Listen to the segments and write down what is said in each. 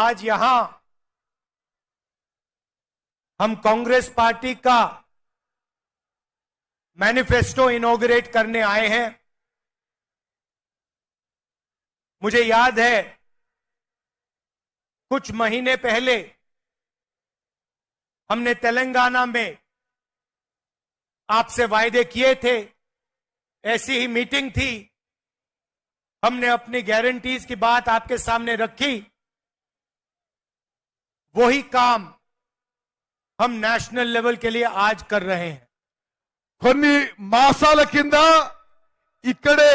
आज यहां हम कांग्रेस पार्टी का मैनिफेस्टो इनोग्रेट करने आए हैं मुझे याद है कुछ महीने पहले हमने तेलंगाना में आपसे वायदे किए थे ऐसी ही मीटिंग थी हमने अपनी गारंटीज की बात आपके सामने रखी वही काम हम नेशनल लेवल के लिए आज कर रहे हैं కొన్ని మాసాల కింద ఇక్కడే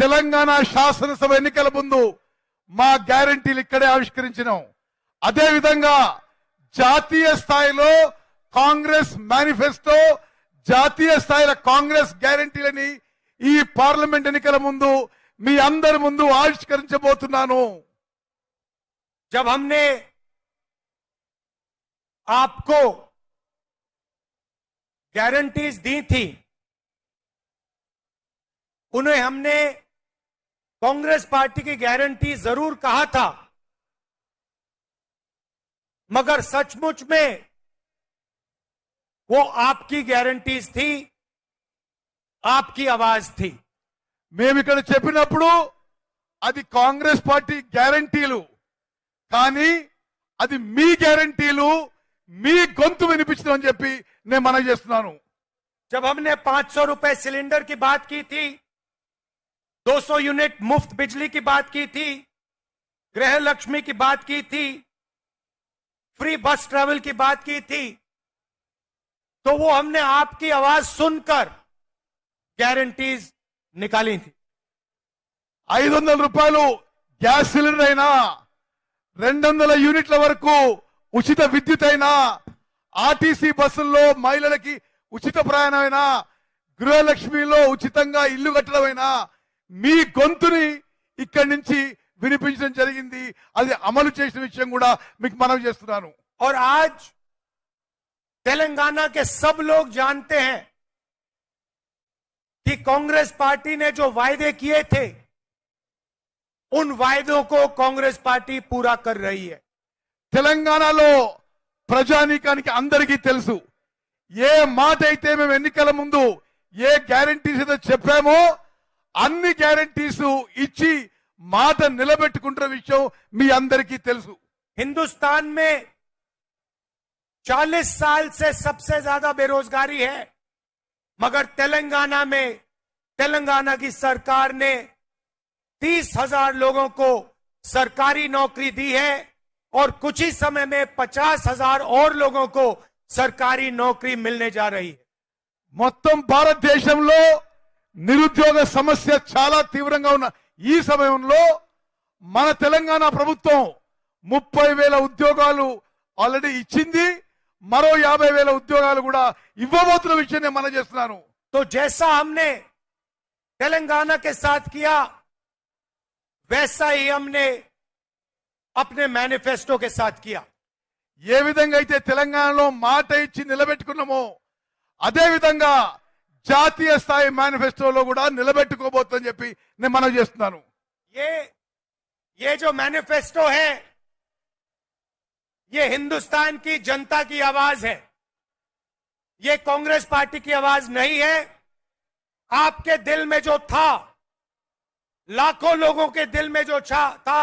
తెలంగాణ శాసనసభ ఎన్నికల ముందు మా గ్యారంటీలు ఇక్కడే ఆవిష్కరించినాం అదేవిధంగా జాతీయ స్థాయిలో కాంగ్రెస్ మేనిఫెస్టో జాతీయ స్థాయిలో కాంగ్రెస్ గ్యారంటీలని ఈ పార్లమెంట్ ఎన్నికల ముందు మీ అందరి ముందు ఆవిష్కరించబోతున్నాను జబ్ హమ్నే आपको गारंटीज दी थी उन्हें हमने कांग्रेस पार्टी की गारंटी जरूर कहा था मगर सचमुच में वो आपकी गारंटीज थी आपकी आवाज थी మేమిక్కడ చెప్పినప్పుడు అది కాంగ్రెస్ పార్టీ గ్యారంటీలు ग्यारंटी అది మీ గ్యారంటీలు మీ గొంతు వినిపించదని जब हमने 500 रुपए सिलेंडर की बात की थी 200 यूनिट मुफ्त बिजली की बात की थी गृह लक्ष्मी की बात की थी फ्री बस ट्रेवल की बात की थी तो वो हमने आपकी आवाज सुनकर गारंटीज निकाली थी ఐదు వందల రూపాయలు గ్యాస్ సిలిండర్ అయినా రెండు వందల యూనిట్ల ఉచిత విద్యుత్ అయినా ఆర్టీసీ బస్సుల్లో మహిళలకి ఉచిత ప్రయాణమైనా గృహలక్ష్మిలో ఉచితంగా ఇల్లు కట్టడమైనా మీ గొంతుని ఇక్కడి నుంచి వినిపించడం జరిగింది అది అమలు చేసిన విషయం కూడా మీకు మనం చేస్తున్నాను ఆజ్ आज సబ్ లోక్ జాన్తే लोग కాంగ్రెస్ हैं कि कांग्रेस पार्टी ने जो वायदे किए थे उन वायदों को कांग्रेस पार्टी पूरा कर रही है తెలంగాణాల్లో ప్రజానికానికి అందరికీ తెలుసు ఏ మాటైతే మేము ఎన్నికల ముందు ఏ గ్యారెంటీస్ ఇద చెప్పాము అన్ని గ్యారెంటీస్ ఇచ్చి మాట నిలబెట్టుకుంటర్ విషయం మీ అందరికీ తెలుసు హిందుస్థాన్ మే 40 సాల్ సే సబ్సే జదా బేరోజగారి హే మగర్ తెలంగాణా మే తెలంగాణా కి సర్కార్ నే 30000 లోగో కో సర్కారీ నౌక్రీ ది హే और कुछ ही समय में पचास हजार और लोगों को सरकारी नौकरी मिलने जा रही है మొత్తం భారతదేశంలో నిరుద్యోగ సమస్య చాలా తీవ్రంగా ఉన్న ఈ సమయంలో మన తెలంగాణ ప్రభుత్వం ముప్పై వేల ఉద్యోగాలు ఆల్రెడీ ఇచ్చింది మరో యాభై వేల ఉద్యోగాలు కూడా ఇవ్వబోతున్న విషయం నేను మనం చేస్తున్నాను జైసా जैसा हमने तेलंगाना के साथ किया अपने मेनिफेस्टो के साथ किया ये विधाई निमो अदे विधा जातीय स्थाई मेनिफेस्टो निबोनी मन ये ये जो मेनिफेस्टो है ये हिंदुस्तान की जनता की आवाज है ये कांग्रेस पार्टी की आवाज नहीं है आपके दिल में जो था लाखों लोगों के दिल में जो था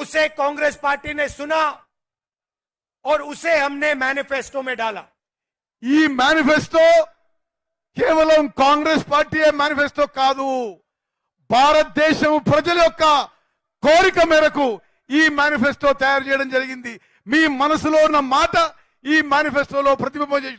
उसे कांग्रेस पार्टी ने सुना और उसे हमने मैनिफेस्टो में डाला ఈ మేనిఫెస్టో కేవలం కాంగ్రెస్ పార్టీ మేనిఫెస్టో కాదు భారతదేశం ప్రజల యొక్క కోరిక మేరకు ఈ మేనిఫెస్టో తయారు చేయడం జరిగింది మీ మనసులో ఉన్న మాట ఈ మేనిఫెస్టోలో ప్రతిబింబం